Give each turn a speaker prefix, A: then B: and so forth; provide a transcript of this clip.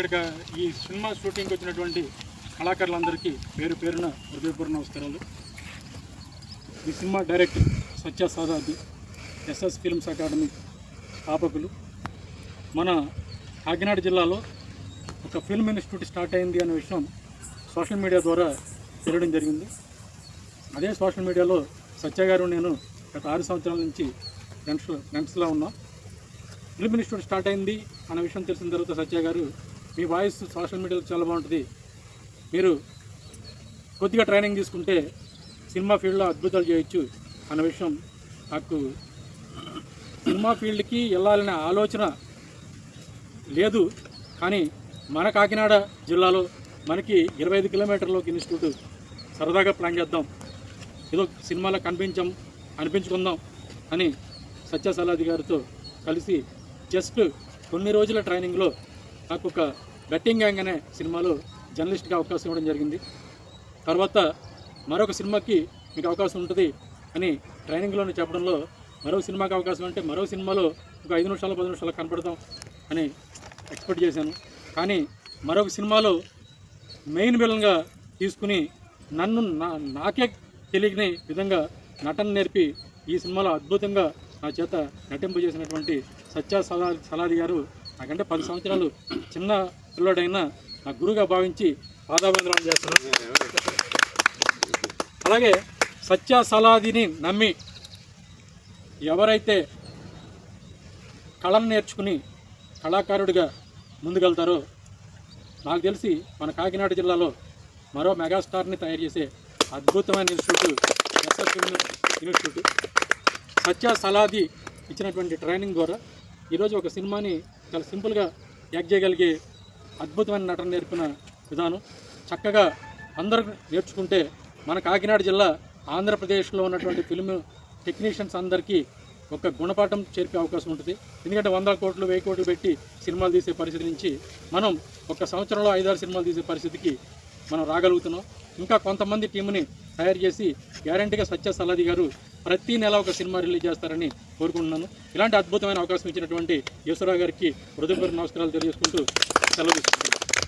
A: ఇక్కడ ఈ సినిమా షూటింగ్కి వచ్చినటువంటి కళాకారులందరికీ పేరు పేరున హృదయపూర్ణ నమస్కారాలు. ఈ cinema director Satya Saladi SS films academy స్థాపకులు. మన కాకినాడ జిల్లాలో ఒక ఫిల్మ్ ఇన్స్టిట్యూట్ స్టార్ట్ అయింది అనే విషయం సోషల్ మీడియా ద్వారా తెలియడం జరిగింది. అదే సోషల్ మీడియాలో సత్య గారు నేను గత ఆరు సంవత్సరాల నుంచి ఫ్రెండ్స్ ఫ్రెండ్స్లా ఉన్నాం. ఫిల్మ్ ఇన్స్టిట్యూట్ స్టార్ట్ అయింది అన్న విషయం తెలిసిన తర్వాత సత్య గారు మీ వాయిస్ సోషల్ మీడియాలో చాలా బాగుంటుంది. మీరు కొద్దిగా ట్రైనింగ్ తీసుకుంటే సినిమా ఫీల్డ్లో అద్భుతాలు చేయొచ్చు అన్న విషయం నాకు సినిమా ఫీల్డ్కి వెళ్ళాలనే ఆలోచన లేదు. కానీ మన కాకినాడ జిల్లాలో మనకి ఇరవై ఐదు కిలోమీటర్లోకి ఇన్స్టిట్యూట్ సరదాగా ప్లాన్ చేద్దాం. ఏదో సినిమాలో కనిపించాం అనిపించుకుందాం అని సత్య సలాది గారితో కలిసి జస్ట్ కొన్ని రోజుల ట్రైనింగ్లో నాకు ఒక బెట్టింగ్ గ్యాంగ్ అనే సినిమాలో జర్నలిస్ట్గా అవకాశం ఇవ్వడం జరిగింది. తర్వాత మరొక సినిమాకి మీకు అవకాశం ఉంటుంది అని ట్రైనింగ్లోనే చెప్పడంలో మరో సినిమాకి అవకాశం అంటే మరో సినిమాలో ఒక ఐదు నిమిషాలు పది నిమిషాలు కనపడతాం అని ఎక్స్పెక్ట్ చేశాను. కానీ మరొక సినిమాలో మెయిన్ విలన్గా తీసుకుని నన్ను నా నాకే తెలియని విధంగా నటన నేర్పి ఈ సినిమాలో అద్భుతంగా నా చేత నటింపు చేసినటువంటి సత్య సలా సలాది గారు నాకంటే పది సంవత్సరాలు చిన్న పిల్లోడైనా నా గురుగా భావించి పాదాబంధనం చేస్తున్నాను. అలాగే సత్య సలాదిని నమ్మి ఎవరైతే కళను నేర్చుకుని కళాకారుడిగా ముందుకెళ్తారో నాకు తెలిసి మన కాకినాడ జిల్లాలో మరో మెగాస్టార్ని తయారు చేసే అద్భుతమైన institute SS institute. Satya Saladi ఇచ్చినటువంటి ట్రైనింగ్ ద్వారా ఈరోజు ఒక సినిమాని చాలా సింపుల్గా యాక్ట్ చేయగలిగే అద్భుతమైన నటన నేర్పిన విధానం. చక్కగా అందరూ నేర్చుకుంటే మన కాకినాడ జిల్లా ఆంధ్రప్రదేశ్లో ఉన్నటువంటి ఫిల్మ్ టెక్నీషియన్స్ అందరికీ ఒక గుణపాఠం చేర్పే అవకాశం ఉంటుంది. ఎందుకంటే వందల కోట్లు వెయ్యి కోట్లు పెట్టి సినిమాలు తీసే పరిస్థితి నుంచి మనం ఒక సంవత్సరంలో ఐదారు సినిమాలు తీసే పరిస్థితికి మనం రాగలుగుతున్నాం. ఇంకా కొంతమంది టీంని తయారు చేసి గ్యారంటీగా సత్య సలాది గారు ప్రతి నెల ఒక సినిమా రిలీజ్ చేస్తారని కోరుకుంటున్నాను. ఇలాంటి అద్భుతమైన అవకాశం ఇచ్చినటువంటి యేసురావు గారికి హృదయపూర్వ నమస్కారాలు తెలియజేసుకుంటూ సెలవు తీసుకుంటున్నాను.